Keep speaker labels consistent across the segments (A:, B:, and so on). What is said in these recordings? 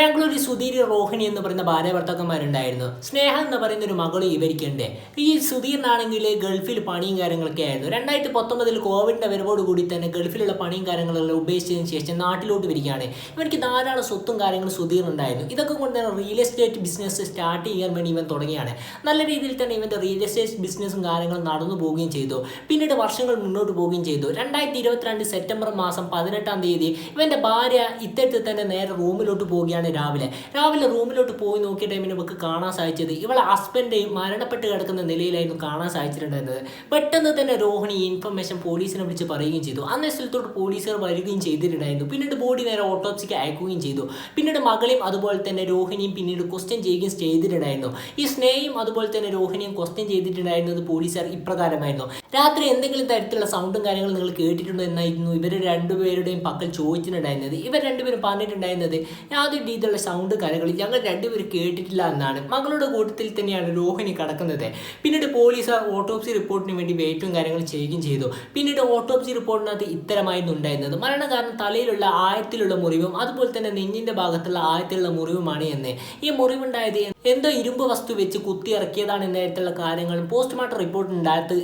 A: ബാംഗ്ലൂരിൽ സുധീർ റോഹിണി എന്ന് പറയുന്ന ഭാര്യ ഭർത്താക്കന്മാരുണ്ടായിരുന്നു സ്നേഹ എന്ന് പറയുന്ന ഒരു മകൾ ഇവർക്കുണ്ട് ഈ സുധീറിനാണെങ്കിൽ ഗൾഫിൽ പണിയും കാര്യങ്ങളൊക്കെ ആയിരുന്നു. രണ്ടായിരത്തി പത്തൊമ്പതിൽ കോവിഡിന്റെ വരവോട് കൂടി തന്നെ ഗൾഫിലുള്ള പണിയും കാര്യങ്ങളെല്ലാം ഉപേക്ഷിച്ചതിന് ശേഷം നാട്ടിലോട്ട് വരികയാണ്. ഇവർക്ക് ധാരാളം സ്വത്തും കാര്യങ്ങളും സുധീർ ഉണ്ടായിരുന്നു ഇതൊക്കെ കൊണ്ട് തന്നെ റിയൽ എസ്റ്റേറ്റ് ബിസിനസ് സ്റ്റാർട്ട് ചെയ്യാൻ വേണ്ടി ഇവൻ തുടങ്ങിയാണ്. നല്ല രീതിയിൽ തന്നെ ഇവന്റെ റിയൽ എസ്റ്റേറ്റ് ബിസിനസ്സും കാര്യങ്ങളും നടന്നു പോവുകയും ചെയ്തു. പിന്നീട് വർഷങ്ങൾ മുന്നോട്ട് പോവുകയും ചെയ്തു. രണ്ടായിരത്തി ഇരുപത്തിരണ്ട് സെപ്റ്റംബർ മാസം പതിനെട്ടാം തീയതി ഇവന്റെ ഭാര്യ ഇത്തരത്തിൽ തന്നെ നേരെ റൂമിലോട്ട് പോവുകയാണ് രാവിലെ. രാവിലെ റൂമിലോട്ട് പോയി നോക്കിയ ടൈമിന് നമുക്ക് കാണാൻ സാധിച്ചത് ഇവളെ ഹസ്ബൻഡ് മരണപ്പെട്ട് കിടക്കുന്ന നിലയിലായിരുന്നു കാണാൻ സാധിച്ചിട്ടുണ്ടായിരുന്നത്. പെട്ടെന്ന് തന്നെ രോഹിണി ഇൻഫർമേഷൻ പോലീസിനെ വിളിച്ച് പറയുകയും ചെയ്തു. അന്നേ സ്ഥലത്തോട്ട് പോലീസുകാർ വരികയും ചെയ്തിട്ടുണ്ടായിരുന്നു. പിന്നീട് ബോഡി നേരെ ഓട്ടോപ്സിക്ക് അയക്കുകയും ചെയ്തു. പിന്നീട് മകളെയും അതുപോലെ തന്നെ രോഹിണിയും പിന്നീട് ക്വസ്റ്റ്യൻ ചെയ്യുകയും ചെയ്തിട്ടുണ്ടായിരുന്നു. ഈ സ്നേഹയും അതുപോലെ തന്നെ രോഹിണിയും ക്വസ്റ്റ്യൻ ചെയ്തിട്ടുണ്ടായിരുന്നത് പോലീസുകാർ ഇപ്രകാരമായിരുന്നു. രാത്രി എന്തെങ്കിലും തരത്തിലുള്ള സൗണ്ടും കാര്യങ്ങളും നിങ്ങൾ കേട്ടിട്ടുണ്ടോ? എന്നായിരുന്നു ഇവർ രണ്ടുപേരുടെയും പക്കൽ ചോദിച്ചിട്ടുണ്ടായിരുന്നത് ഇവർ രണ്ടുപേരും പറഞ്ഞിട്ടുണ്ടായിരുന്നത് യാതൊരു രീതിയിലുള്ള സൗണ്ട് കാര്യങ്ങളും ഞങ്ങൾ രണ്ടുപേരും കേട്ടിട്ടില്ല എന്നാണ്. മകളുടെ കൂട്ടത്തിൽ തന്നെയാണ് രോഹിണി കിടക്കുന്നത്. പിന്നീട് പോലീസ് ഓട്ടോപ്സി റിപ്പോർട്ടിന് വേണ്ടി വെയിറ്റും കാര്യങ്ങളും ചെയ്യുകയും ചെയ്തു. പിന്നീട് ഓട്ടോപ്സി റിപ്പോർട്ടിനകത്ത് ഇത്തരമായിരുന്നു ഉണ്ടായിരുന്നത്. മരണകാരണം തലയിലുള്ള ആയത്തിലുള്ള മുറിവും അതുപോലെ തന്നെ നെഞ്ഞിന്റെ ഭാഗത്തുള്ള ആയത്തിലുള്ള മുറിവുമാണ് എന്ന്. ഈ മുറിവുണ്ടായത് എന്തോ ഇരുമ്പ് വസ്തു വെച്ച് കുത്തി ഇറക്കിയതാണ് കാര്യങ്ങൾ പോസ്റ്റ്മോർട്ടം റിപ്പോർട്ട്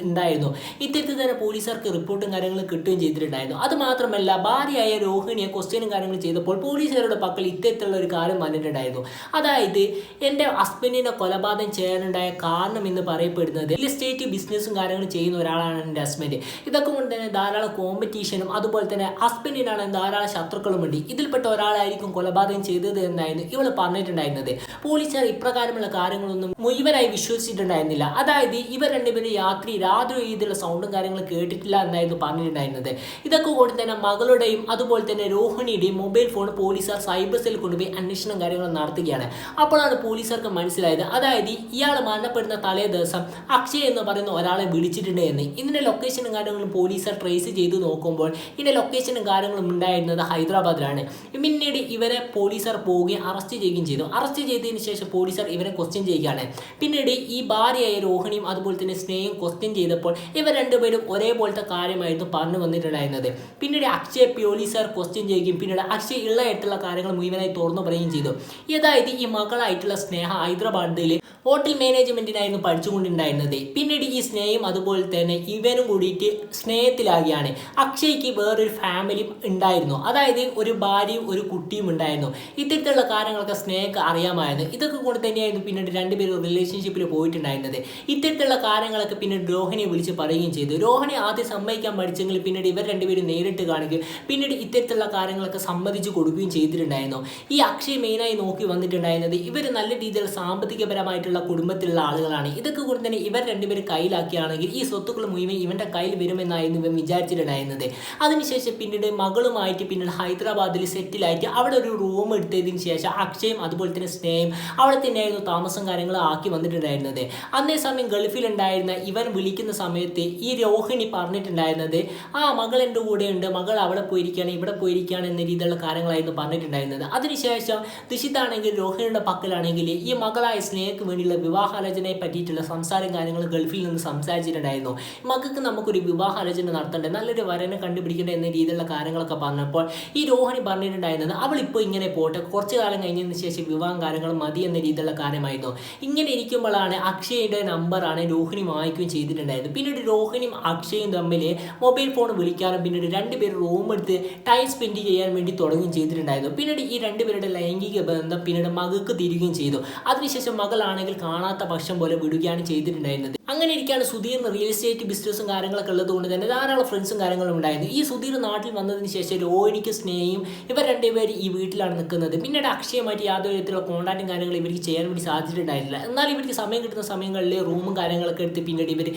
A: ഉണ്ടായിരുന്നു. ഇത്തരത്തിൽ തന്നെ പോലീസുകാർക്ക് റിപ്പോർട്ടും കാര്യങ്ങളും കിട്ടുകയും ചെയ്തിട്ടുണ്ടായിരുന്നു. അത് മാത്രമല്ല ഭാര്യയായ രോഹിണിയെ ക്വസ്റ്റ്യനും കാര്യങ്ങളും ചെയ്തപ്പോൾ പോലീസുകാരുടെ പക്കൽ ഇത്തരത്തിലുള്ള ഒരു കാര്യം വന്നിട്ടുണ്ടായിരുന്നു. അതായത് എന്റെ ഹസ്ബൻഡിനെ കൊലപാതകം ചെയ്യാനുണ്ടായ കാരണം എന്ന് പറയപ്പെടുന്നത് റിയൽ എസ്റ്റേറ്റ് ബിസിനസ്സും കാര്യങ്ങളും ചെയ്യുന്ന ഒരാളാണ് എന്റെ ഹസ്ബൻഡ് ഇതൊക്കെ കൊണ്ട് തന്നെ ധാരാളം കോമ്പറ്റീഷനും അതുപോലെ തന്നെ ഹസ്ബൻഡിനാണ് ധാരാളം ശത്രുക്കളുമുണ്ട് ഇതിൽപ്പെട്ട ഒരാളായിരിക്കും കൊലപാതകം ചെയ്തത് എന്നായിരുന്നു ഇവൾ പറഞ്ഞിട്ടുണ്ടായിരുന്നത്. പോലീസുകാർ ഇപ്രകാരമുള്ള കാര്യങ്ങളൊന്നും മുഴുവനായി വിശ്വസിച്ചിട്ടുണ്ടായിരുന്നില്ല. അതായത് ഇവർ രണ്ടുപേരും രാത്രി യാതൊരു രീതിയിലുള്ള സൗണ്ടും കാര്യങ്ങളും കേട്ടിട്ടില്ല എന്നായിരുന്നു പറഞ്ഞിട്ടുണ്ടായിരുന്നത്. ഇതൊക്കെ കൊണ്ട് തന്നെ മകളുടെയും അതുപോലെ തന്നെ രോഹിണിയുടെയും മൊബൈൽ ഫോൺ പോലീസുകാർ സൈബർ സെൽ കൊണ്ടുപോയി അന്വേഷണം കാര്യങ്ങൾ നടത്തുകയാണ്. അപ്പോഴാണ് പോലീസുകാർക്ക് മനസ്സിലായത്. അതായത് ഇയാൾ മരണപ്പെടുന്ന തലേ ദിവസം അക്ഷയ് എന്ന് പറയുന്ന ഒരാളെ വിളിച്ചിട്ടുണ്ട് എന്ന്. ഇതിന്റെ ലൊക്കേഷനും കാര്യങ്ങളും പോലീസുകാർ ട്രേസ് ചെയ്ത് നോക്കുമ്പോൾ ഇതിന്റെ ലൊക്കേഷനും കാര്യങ്ങളും ഉണ്ടായിരുന്നത് ഹൈദരാബാദിലാണ്. പിന്നീട് ഇവരെ പോലീസുകാർ പോവുകയും അറസ്റ്റ് ചെയ്യുകയും ചെയ്തു. അറസ്റ്റ് ചെയ്തതിന് ശേഷം പോലീസുകാർ ഇവരെ ക്വസ്റ്റ്യൻ ചെയ്യുകയാണ്. പിന്നീട് ഈ ഭാര്യയായ രോഹിണിയും അതുപോലെ തന്നെ സ്നേഹം ക്വസ്റ്റ്യൻ ചെയ്തപ്പോൾ ഇവർ രണ്ടുപേരും ഒരേപോലത്തെ കാര്യമായിരുന്നു പറഞ്ഞു വന്നിട്ടുണ്ടായിരുന്നത്. പിന്നീട് അക്ഷയ് പ്യോലി സാർ ക്വസ്റ്റ്യൻ ചെയ്യുകയും പിന്നീട് അക്ഷയ് ഉള്ളതായിട്ടുള്ള കാര്യങ്ങൾ മുഴുവനായി തുറന്നു പറയുകയും ചെയ്തു. അതായത് ഈ മകളായിട്ടുള്ള സ്നേഹ ഹൈദരാബാദിൽ ഹോട്ടൽ മാനേജ്മെന്റിനായിരുന്നു പഠിച്ചുകൊണ്ടിരുന്നത്. പിന്നീട് ഈ സ്നേഹം അതുപോലെ തന്നെ ഇവനും കൂടിയിട്ട് സ്നേഹത്തിലാകിയാണ് അക്ഷയ്ക്ക് വേറൊരു ഫാമിലി ഉണ്ടായിരുന്നു. അതായത് ഒരു ഭാര്യയും ഒരു കുട്ടിയും ഉണ്ടായിരുന്നു. ഇത്തരത്തിലുള്ള കാര്യങ്ങളൊക്കെ സ്നേഹക്ക് അറിയാമായിരുന്നു. ഇതൊക്കെ കൊണ്ട് തന്നെയായിരുന്നു പിന്നീട് രണ്ടുപേരും റിലേഷൻഷിപ്പിൽ പോയിട്ടുണ്ടായിരുന്നത്. ഇത്തരത്തിലുള്ള കാര്യങ്ങളൊക്കെ പിന്നീട് രോഹിണിയെ വിളിച്ച് പറയുകയും ചെയ്തു. രോഹിണി ആദ്യം സമ്മതിക്കാൻ മടിച്ചെങ്കിൽ പിന്നീട് ഇവർ രണ്ടുപേരും നേരിട്ട് കാണുകയും പിന്നീട് ഇത്തരത്തിലുള്ള കാര്യങ്ങളൊക്കെ സമ്മതിച്ചു കൊടുക്കുകയും ചെയ്തിട്ടുണ്ടായിരുന്നു. ഈ അക്ഷയ് മെയിനായി നോക്കി വന്നിട്ടുണ്ടായിരുന്നത് ഇവർ നല്ല രീതിയിൽ സാമ്പത്തികപരമായിട്ടുള്ള കുടുംബത്തിലുള്ള ആളുകളാണ്. ഇതൊക്കെ കൊണ്ട് തന്നെ ഇവർ രണ്ടുപേരും കയ്യിലാക്കിയാണെങ്കിൽ ഈ സ്വത്തുക്കൾ മുഴുവൻ ഇവന്റെ കയ്യിൽ വരുമെന്നായിരുന്നു ഇവൻ വിചാരിച്ചിട്ടുണ്ടായിരുന്നത്. അതിനുശേഷം പിന്നീട് മകളുമായിട്ട് പിന്നീട് ഹൈദരാബാദിൽ സെറ്റിലായിട്ട് അവിടെ ഒരു റൂം എടുത്തതിന് ശേഷം അക്ഷയും അതുപോലെ തന്നെ സ്നേഹം അവിടെ തന്നെയായിരുന്നു താമസം കാര്യങ്ങൾ ആക്കി വന്നിട്ടുണ്ടായിരുന്നത്. അന്നേ സമയം ഗൾഫിലുണ്ടായിരുന്ന ഇവൻ വിളിക്കുന്ന സമയത്ത് ഈ രോഹിണി പറഞ്ഞിട്ടുണ്ടായിരുന്നത് ആ മകൾ എന്റെ കൂടെ ഉണ്ട് മകൾ അവിടെ പോയിരിക്കുകയാണ് ഇവിടെ പോയിരിക്കുകയാണ് എന്ന രീതിയിലുള്ള കാര്യങ്ങളായിരുന്നു പറഞ്ഞിട്ടുണ്ടായിരുന്നത്. അതിനുശേഷം ദുഷിതാണെങ്കിൽ രോഹിണിയുടെ പക്കലാണെങ്കിൽ ഈ മകളായ സ്നേഹക്ക് വേണ്ടിയുള്ള വിവാഹാലോചനയെ പറ്റിയിട്ടുള്ള സംസാരം കാര്യങ്ങൾ ഗൾഫിൽ നിന്ന് സംസാരിച്ചിട്ടുണ്ടായിരുന്നു. മകൾക്ക് നമുക്കൊരു വിവാഹാലോചന നടത്തേണ്ടത് നല്ലൊരു വരനെ കണ്ടുപിടിക്കേണ്ട എന്ന രീതിയിലുള്ള കാര്യങ്ങളൊക്കെ പറഞ്ഞപ്പോൾ ഈ രോഹിണി പറഞ്ഞിട്ടുണ്ടായിരുന്നത് അവൾ ഇപ്പോൾ ഇങ്ങനെ പോട്ടെ. കുറച്ച് കാലം കഴിഞ്ഞതിന് ശേഷം വിവാഹം കാര്യങ്ങൾ മതി എന്ന രീതിയിലുള്ള കാര്യമായിരുന്നു. ഇങ്ങനെ ഇരിക്കുമ്പോഴാണ് അക്ഷയയുടെ നമ്പറാണ് രോഹിണി വാങ്ങിക്കുകയും ചെയ്തിട്ടുണ്ടായിരുന്നത്. പിന്നീട് രോഹിണിയും അക്ഷയും തമ്മിൽ മൊബൈൽ ഫോൺ വിളിക്കാനും പിന്നീട് രണ്ടുപേരും റൂം എടുത്ത് ടൈം സ്പെൻഡ് ചെയ്യാൻ വേണ്ടി തുടങ്ങുകയും ചെയ്തിട്ടുണ്ടായിരുന്നു. പിന്നീട് ഈ രണ്ടുപേരുടെ ലൈംഗിക ബന്ധം പിന്നീട് മകൾക്ക് തിരികുകയും ചെയ്തു. അതിനുശേഷം മകളാണെങ്കിൽ കാണാത്ത പക്ഷം പോലെ വിടുകയാണ് ചെയ്തിട്ടുണ്ടായിരുന്നത്. അങ്ങനെ ഇരിക്കുകയാണ് സുധീറിന് റിയൽ എസ്റ്റേറ്റ് ബിസിനസ്സും കാര്യങ്ങളൊക്കെ ഉള്ളത് കൊണ്ട് തന്നെ. ധാരാളം ഫ്രണ്ട്സും കാര്യങ്ങളും ഉണ്ടായിരുന്നു. ഈ സുധീർ നാട്ടിൽ വന്നതിന് ശേഷം രോഹിണിക്ക് സ്നേഹയും ഇവർ രണ്ടുപേരും ഈ വീട്ടിലാണ് നിൽക്കുന്നത്. പിന്നീട് അക്ഷയമായിട്ട് യാതൊരു വിധത്തിലുള്ള കോൺടാക്റ്റും കാര്യങ്ങളും ഇവർക്ക് ചെയ്യാൻ വേണ്ടി സാധിച്ചിട്ടുണ്ടായിരുന്നില്ല. എന്നാൽ ഇവർക്ക് സമയം കിട്ടുന്ന സമയങ്ങളിൽ റൂമും കാര്യങ്ങളൊക്കെ എടുത്ത് പിന്നീട് ഇവർ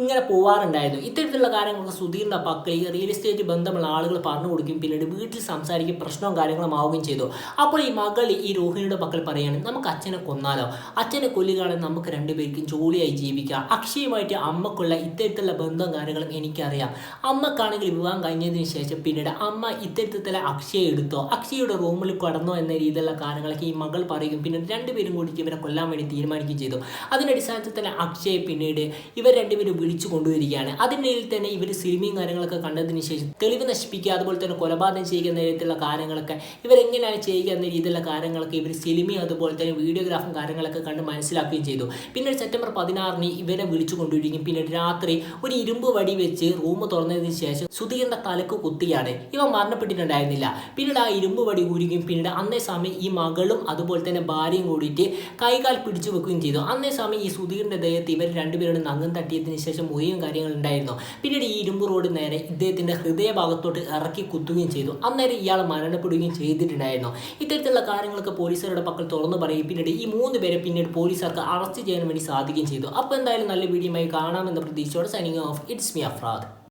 A: ഇങ്ങനെ പോവാറുണ്ടായിരുന്നു. ഇത്തരത്തിലുള്ള കാര്യങ്ങളൊക്കെ സുധീറിന്റെ ഈ റിയൽ എസ്റ്റേറ്റ് ബന്ധമുള്ള ആളുകൾ പറഞ്ഞു കൊടുക്കുകയും പിന്നീട് വീട്ടിൽ സംസാരിക്കും പ്രശ്നവും കാര്യങ്ങളും ആവുകയും ചെയ്തു. അപ്പോൾ ഈ മകൾ ഈ രോഹിണിയുടെ പക്കൽ പറയുകയാണ് നമുക്ക് അച്ഛനെ കൊന്നാലോ? അച്ഛനെ കൊല്ലുകയാണെങ്കിൽ നമുക്ക് രണ്ടുപേർക്കും ജോലിയായി ജീവിക്കാം. അക്ഷയുമായിട്ട് അമ്മക്കുള്ള ഇത്തരത്തിലുള്ള ബന്ധവും കാര്യങ്ങളും എനിക്കറിയാം. അമ്മക്കാണെങ്കിൽ വിവാഹം കഴിഞ്ഞതിന് ശേഷം പിന്നീട് അമ്മ ഇത്തരത്തിലെ അക്ഷയെ എടുത്തോ അക്ഷയുടെ റൂമിൽ കടന്നോ എന്ന രീതിയിലുള്ള കാര്യങ്ങളൊക്കെ ഈ മകൾ പറയും പിന്നീട് രണ്ടുപേരും കൂടി ഇവരെ കൊല്ലാൻ വേണ്ടി തീരുമാനിക്കുകയും ചെയ്തു. അതിന്റെ അടിസ്ഥാനത്തിൽ തന്നെ അക്ഷയെ പിന്നീട് ഇവർ രണ്ടുപേരും വിളിച്ചു കൊണ്ടുവരികയാണ്. അതിനിടയിൽ തന്നെ ഇവർ സിനിമയും കാര്യങ്ങളൊക്കെ കണ്ടതിന് ശേഷം തെളിവ് നശിപ്പിക്കുക അതുപോലെ തന്നെ കൊലപാതകം ചെയ്യുക എന്ന രീതിയിലുള്ള കാര്യങ്ങളൊക്കെ ഇവരെങ്ങനെയാണ് ചെയ്യുക എന്ന രീതിയിലുള്ള കാര്യങ്ങളൊക്കെ ഇവർ സിനിമയും അതുപോലെ തന്നെ വീഡിയോഗ്രാഫും കാര്യങ്ങളൊക്കെ കണ്ട് മനസ്സിലാക്കുകയും ചെയ്തു. പിന്നീട് സെപ്റ്റംബർ പതിനാറിന് ഇവരെ വിളിച്ചു കൊണ്ടുവരികയും പിന്നീട് രാത്രി ഒരു ഇരുമ്പ് വടി വെച്ച് റൂം തുറന്നതിന് ശേഷം സുധീറിന്റെ തലക്ക് കുത്തിയാണ്. ഇവ മരണപ്പെട്ടിട്ടുണ്ടായിരുന്നില്ല. പിന്നീട് ആ ഇരുമ്പ് വടി കൂരുകയും പിന്നീട് അന്നേ സമയം ഈ മകളും അതുപോലെ തന്നെ ഭാര്യയും കൂടിയിട്ട് കൈകാൽ പിടിച്ചു വെക്കുകയും ചെയ്തു. അന്നേ സമയം ഈ സുധീറിന്റെ ദേഹത്ത് ഇവർ രണ്ടുപേരോട് നങ്ങം തട്ടിയതിന് ശേഷം മുറിയും കാര്യങ്ങൾ ഉണ്ടായിരുന്നു. പിന്നീട് ഈ ഇരുമ്പ് റോഡ് നേരെ ഇദ്ദേഹത്തിന്റെ ഹൃദയഭാഗത്തോട്ട് ഇറക്കി കുത്തുകയും ചെയ്തു. അന്നേരം ഇയാൾ മരണപ്പെടുകയും ചെയ്തിട്ടുണ്ടായിരുന്നു. ഇത്തരത്തിലുള്ള കാര്യങ്ങളൊക്കെ പോലീസുകാരുടെ പക്കൽ തുറന്നു പറയും പിന്നീട് ഈ മൂന്ന് പേരെ പിന്നീട് പോലീസുകാർക്ക് അറസ്റ്റ് ചെയ്യാൻ വേണ്ടി സാധിക്കുകയും ചെയ്തു. അപ്പോൾ എന്തായാലും നല്ല വീഡിയോയുമായി കാണാമെന്ന പ്രതീക്ഷയോടെ signing off it's me Afrad